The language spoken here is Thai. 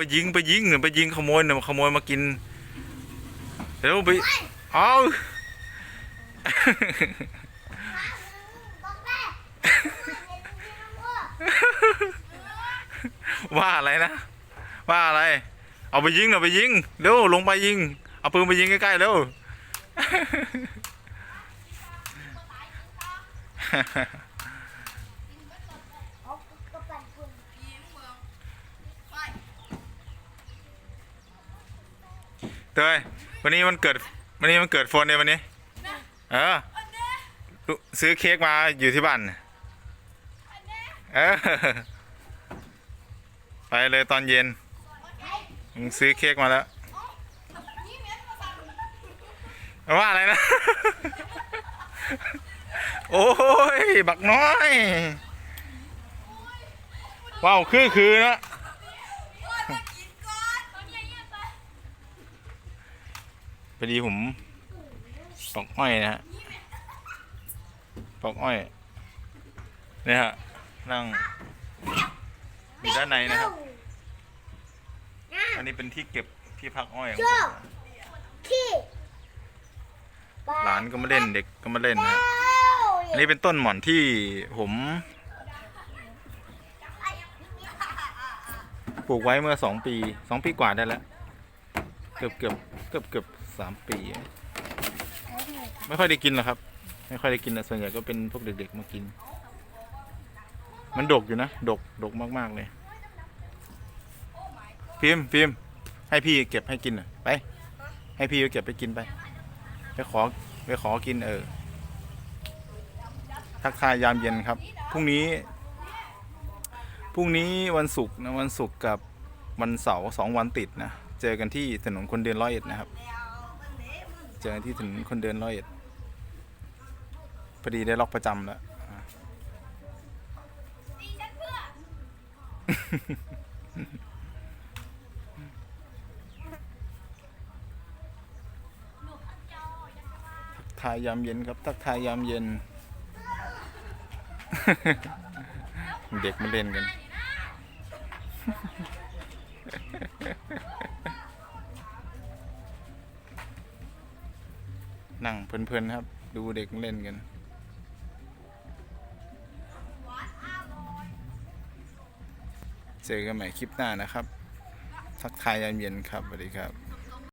ไปยิงไปยิงเนี่ยไปยิงขโมยเนี่ยขโมยมากินเดี๋ยวไปเอาว่าอะไรนะ ว่าอะไร เอาไปยิงหน่อยไปยิงเร็วลงไปยิง เอาปืนไปยิงใกล้ๆเร็วเอา เตยวันนี้มันเกิดวันนี้มันเกิดโฟนเนี่ยวันนี้ เออซื้อเค้กมาอยู่ที่บ้านเออไปเลยตอนเย็นมึงซื้อเค้กมาแล้วว่าอะไรนะ โอ้ย บักน้อยว้าวคือคือนะ พอดีผมปอกอ้อยนะฮะปอกอ้อยเนี่ยฮะนั่งอยู่ด้านในนะครับอันนี้เป็นที่เก็บที่พักอ้อยของโจผมขี้หลานก็มาเล่นเด็กก็มาเล่นนะฮะอันนี้เป็นต้นหม่อนที่ผมปลูกไว้เมื่อสองปีสองปีกว่าได้แล้ว เกือบเกือบเกือบเกือบ สามปี ไม่ค่อยได้กินหรอกครับ ไม่ค่อยได้กินนะส่วนใหญ่ก็เป็นพวกเด็กๆมากิน มันดกอยู่นะ ดกดกมาก ๆ เลยฟิล์มฟิล์มให้พี่เก็บให้กินหน่อยไป ให้พี่เก็บไปกินไป ไปขอไปขอกินเออ ทักทายยามเย็นครับ พรุ่งนี้ พรุ่งนี้วันศุกร์นะวันศุกร์กับวันเสาร์สองวันติดนะ เจอกันที่ถนนคนเดินร้อยเอ็ดนะครับ เจอที่ถนนคนเดินร้อยเอ็ดพอดีได้ล็อกประจำแล้วทักทายยามเย็นครับ ทักทายยามเย็น เด็กมาเล่นกัน นั่งเพลินๆครับ ดูเด็กเล่นกัน เจอกันใหม่คลิปหน้านะครับ ทักทายยามเย็นครับสวัสดีครับ